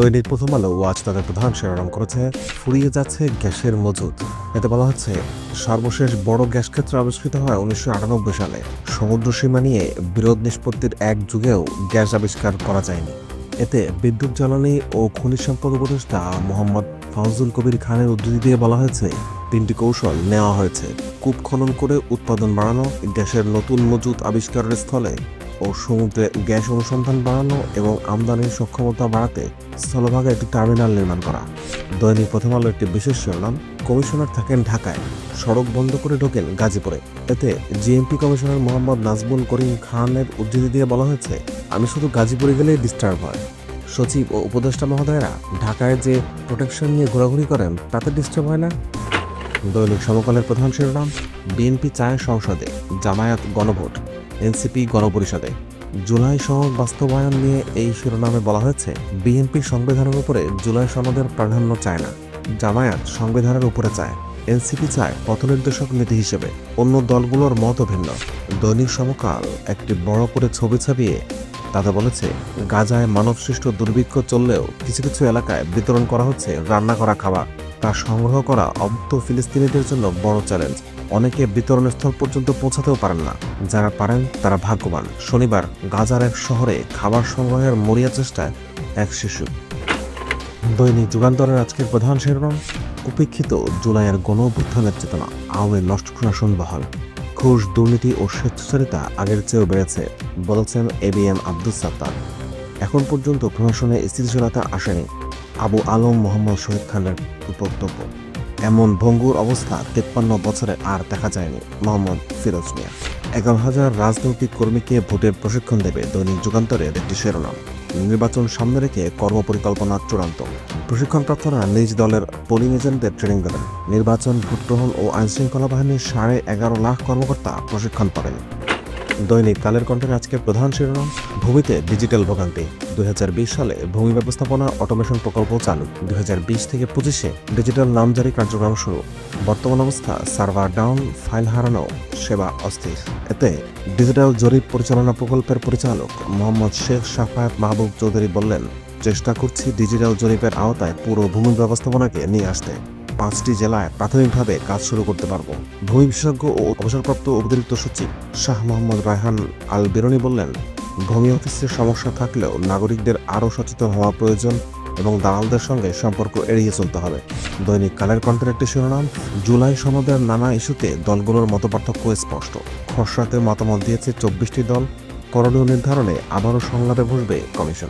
দৈনিক প্রথম আলো ওয়াচ তাদের প্রধান শিরোনাম করেছে, ফুরিয়ে যাচ্ছে গ্যাসের মজুদ। এতে বলা হচ্ছে, সর্বশেষ বড় গ্যাস ক্ষেত্র আবিষ্কৃত হয় উনিশশো আটানব্বই সালে। সমুদ্র সীমা নিয়ে বিরোধ নিষ্পত্তির এক যুগেও গ্যাস আবিষ্কার করা যায়নি। এতে বিদ্যুৎ জ্বালানি ও খনিজ সম্পদ উপদেষ্টা মোহাম্মদ ফাউজুল কবির খানের উদ্ধৃতি দিয়ে বলা হয়েছে, তিনটি কৌশল নেওয়া হয়েছে। কূপ খনন করে উৎপাদন বাড়ানো, গ্যাসের নতুন মজুদ আবিষ্কারের স্থলে ও সমুদ্রে গ্যাস অনুসন্ধান বাড়ানো এবং আমদানির সক্ষমতা বাড়াতে স্থলভাগে একটি টার্মিনাল নির্মাণ করা। দৈনিক প্রথম আলো একটি বিশেষ শিরোনাম, কমিশনার থাকেন ঢাকায়। সড়ক বন্ধ করে ঢোকেন গাজীপুরে। এতে জিএমপি কমিশনার মোহাম্মদ নাজবুল করিম খানের উদ্ধৃতি দিয়ে বলা হয়েছে, আমি শুধু গাজীপুরে গেলেই ডিস্টার্ব হয়। সচিব ও উপদেষ্টা মহোদয়রা ঢাকায় যে প্রোটেকশন নিয়ে ঘোরাঘুরি করেন, তাতে ডিস্টার্ব হয় না। দৈনিক সমকালের প্রধান শিরোনাম, বিএনপি চায় সংসদে, জামায়াত গণভোট। এনসিপি গণপরিষদে। জুলাই সনদ বাস্তবায়ন নিয়ে এই শিরোনামে বলা হয়েছে, বিএনপি সংবিধানের উপরে জুলাই সনদের প্রাধান্য চায় না। জামায়াত সংবিধানের উপরে চায়, এনসিপি চায় পথনির্দেশক নীতি হিসেবে। অন্য দলগুলোর মতও ভিন্ন। দৈনিক সমকাল একটি বড় করে ছবি ছাপিয়ে তাতে বলেছে, গাজায় মানবসৃষ্ট দুর্ভিক্ষ চললেও কিছু কিছু এলাকায় বিতরণ করা হচ্ছে রান্না করা খাবার। তা সংগ্রহ করা অব্দ ফিলিস্তিনিদের জন্য বড় চ্যালেঞ্জ। অনেকে বিতরণ স্থল পর্যন্ত পৌঁছাতেও পারেন না। যারা পারেন, তারা ভাগ্যবান। শনিবার গাজার এক শহরে খাবার সংগ্রহের মরিয়া চেষ্টায় এক শিশু। দৈনিক যুগান্তরের আজকের প্রধান শিরোনাম উপেক্ষিত জুলাইয়ের গণ চেতনা, আওয়ামী নষ্ট প্রশাসন বহাল ঘুষ, দুর্নীতি ও স্বেচ্ছাচারিতা আগের চেয়েও বেড়েছে, বলেছেন A B M Abdul Sattar. এখন পর্যন্ত প্রশাসনে স্থিতিশীলতা আসেনি। আবু আলম মোহাম্মদ শহীদ খানের বক্তব্য এমন ভঙ্গুর অবস্থা তেপ্পান্ন বছরে আর দেখা যায়নি মোহাম্মদ ফিরোজ মিয়া। এগারো হাজার রাজনৈতিক কর্মীকে ভোটের প্রশিক্ষণ দেবে দৈনিক যুগান্তরের একটি শিরোনাম। নির্বাচন সামনে রেখে কর্মপরিকল্পনা চূড়ান্ত। প্রশিক্ষণপ্রাপ্তরা নিজ দলের পোলিং এজেন্টদের ট্রেনিং দেবেন। নির্বাচন ভোটগ্রহণ ও আইনশৃঙ্খলা বাহিনীর সাড়ে এগারো লাখ কর্মকর্তা প্রশিক্ষণ পাবেন। দৈনিক কালের কণ্ঠের আজকের প্রধান শিরোনাম, ভূমিতে ডিজিটাল ভোগান্তি। দুই সালে ভূমি ব্যবস্থাপনা অটোমেশন প্রকল্প চালু। দুই হাজার বিশ থেকে পঁচিশে ডিজিটাল নামজারি কার্যক্রম শুরু। বর্তমান অবস্থা, সার্ভার ডাউন, ফাইল হারানো, সেবা অস্থির। এতে ডিজিটাল জরিপ পরিচালনা প্রকল্পের পরিচালক মোহাম্মদ শেখ সাফায়াত মাহবুব চৌধুরী বললেন, চেষ্টা করছি ডিজিটাল জরিপের আওতায় পুরো ভূমি ব্যবস্থাপনাকে নিয়ে আসতে। পাঁচটি জেলায় প্রাথমিকভাবে কাজ শুরু করতে পারব। ভূমি বিশেষজ্ঞ ও অবসরপ্রাপ্ত অতিরিক্ত সচিব শাহ মোহাম্মদ রায়হান আল বেরনি বললেন ভূমি অফিসের সমস্যা থাকলেও নাগরিকদের আরও সচেতন হওয়া প্রয়োজন এবং দালালদের সঙ্গে সম্পর্ক এড়িয়ে চলতে হবে। দৈনিক কালের কণ্ঠের একটি শিরোনাম, জুলাই সনদের নানা ইস্যুতে দলগুলোর মতপার্থক্য স্পষ্ট। খসড়াতে মতামত দিয়েছে চব্বিশটি দল। করণীয় নির্ধারণে আবারও সংলাপে বসবে কমিশন।